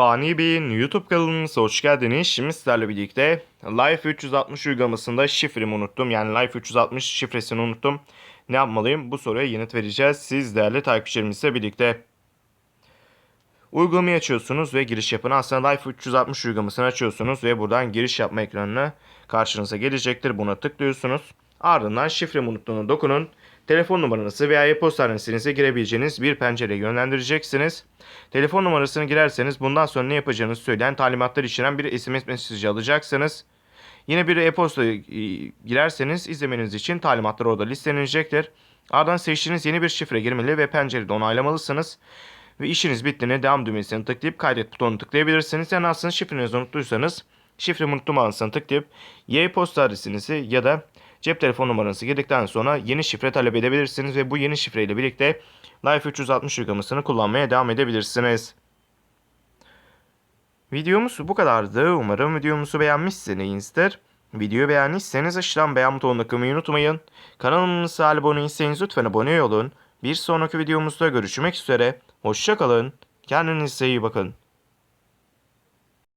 Fani Bey'in YouTube kanalımıza hoş geldiniz. Şimdi sizlerle birlikte Life 360 uygulamasında şifremi unuttum. Yani Life 360 şifresini unuttum. Ne yapmalıyım? Bu soruya yanıt vereceğiz. Siz değerli takipçilerimizle birlikte. Uygulamayı açıyorsunuz ve giriş yapın. Aslında Life 360 uygulamasını açıyorsunuz ve buradan giriş yapma ekranına karşınıza gelecektir. Buna tıklıyorsunuz. Ardından şifremi unuttuğunu dokunun. Telefon numaranızı veya e-posta adresinize girebileceğiniz bir pencereye yönlendireceksiniz. Telefon numarasını girerseniz bundan sonra ne yapacağınızı söyleyen talimatlar içeren bir SMS mesajı alacaksınız. Yine bir e-posta e, girerseniz izlemeniz için talimatlar orada listelenecektir. Ardından seçtiğiniz yeni bir şifre girmeli ve pencerede onaylamalısınız. Ve işiniz bittiğinde devam düğmesini tıklayıp kaydet butonunu tıklayabilirsiniz. Yani aslında şifrenizi unuttuysanız şifre unuttum anısını tıklayıp e-posta adresinizi ya da cep telefon numaranızı girdikten sonra yeni şifre talep edebilirsiniz ve bu yeni şifreyle birlikte Life 360 uygulamasını kullanmaya devam edebilirsiniz. Videomuz bu kadardı. Umarım videomuzu beğenmişsinizdir. Videoyu beğendiyseniz aşağıdan beğen butonuna kılmayı unutmayın. Kanalımıza abone değilseniz lütfen abone olun. Bir sonraki videomuzda görüşmek üzere. Hoşçakalın. Kendinize iyi bakın.